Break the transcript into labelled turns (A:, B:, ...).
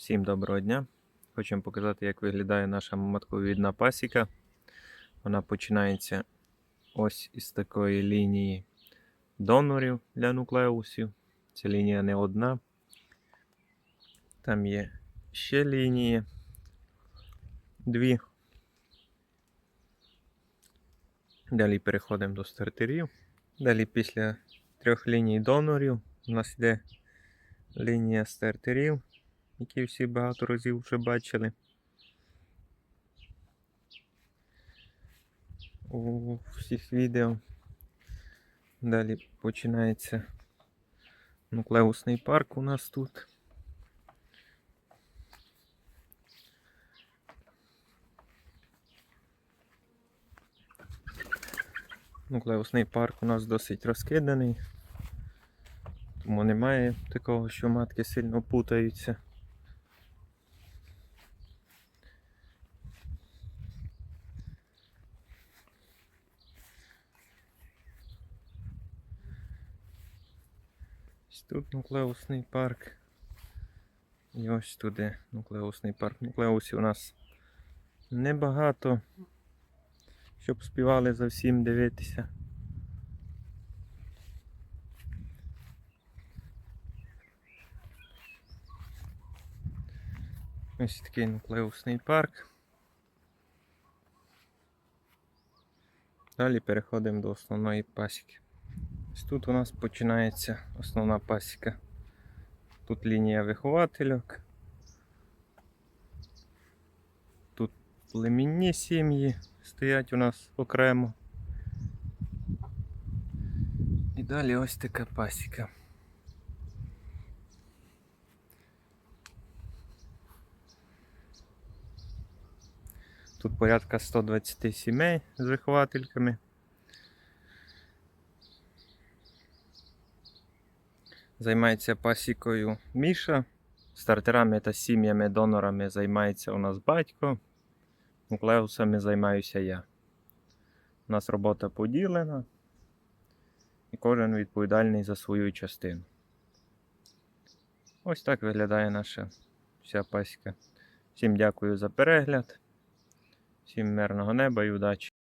A: Всім доброго дня. Хочемо показати, як виглядає наша матковідна пасіка. Вона починається ось із такої лінії донорів для нуклеусів. Ця лінія не одна. Там є ще лінії. Дві. Далі переходимо до стартерів. Далі після трьох ліній донорів у нас йде лінія стартерів які всі багато разів вже бачили. У всіх відео. Далі починається нуклеусний парк у нас тут. Нуклеусний парк у нас досить розкиданий, тому немає такого, що матки сильно путаються. Ось тут нуклеусний парк. І ось туди нуклеусний парк. Нуклеусів у нас небагато, щоб співали за всім дивитися. Ось такий нуклеусний парк. Далі переходимо до основної пасіки. Ось тут у нас починається основна пасіка. Тут лінія виховательок. Тут племінні сім'ї стоять у нас окремо. І далі ось така пасіка. Тут порядка 120 сімей з виховательками. Займається пасікою Міша. Стартерами та сім'ями, донорами займається у нас батько. Нуклеусами займаюся я. У нас робота поділена. І кожен відповідальний за свою частину. Ось так виглядає наша вся пасіка. Всім дякую за перегляд. Всім мирного неба і удачі!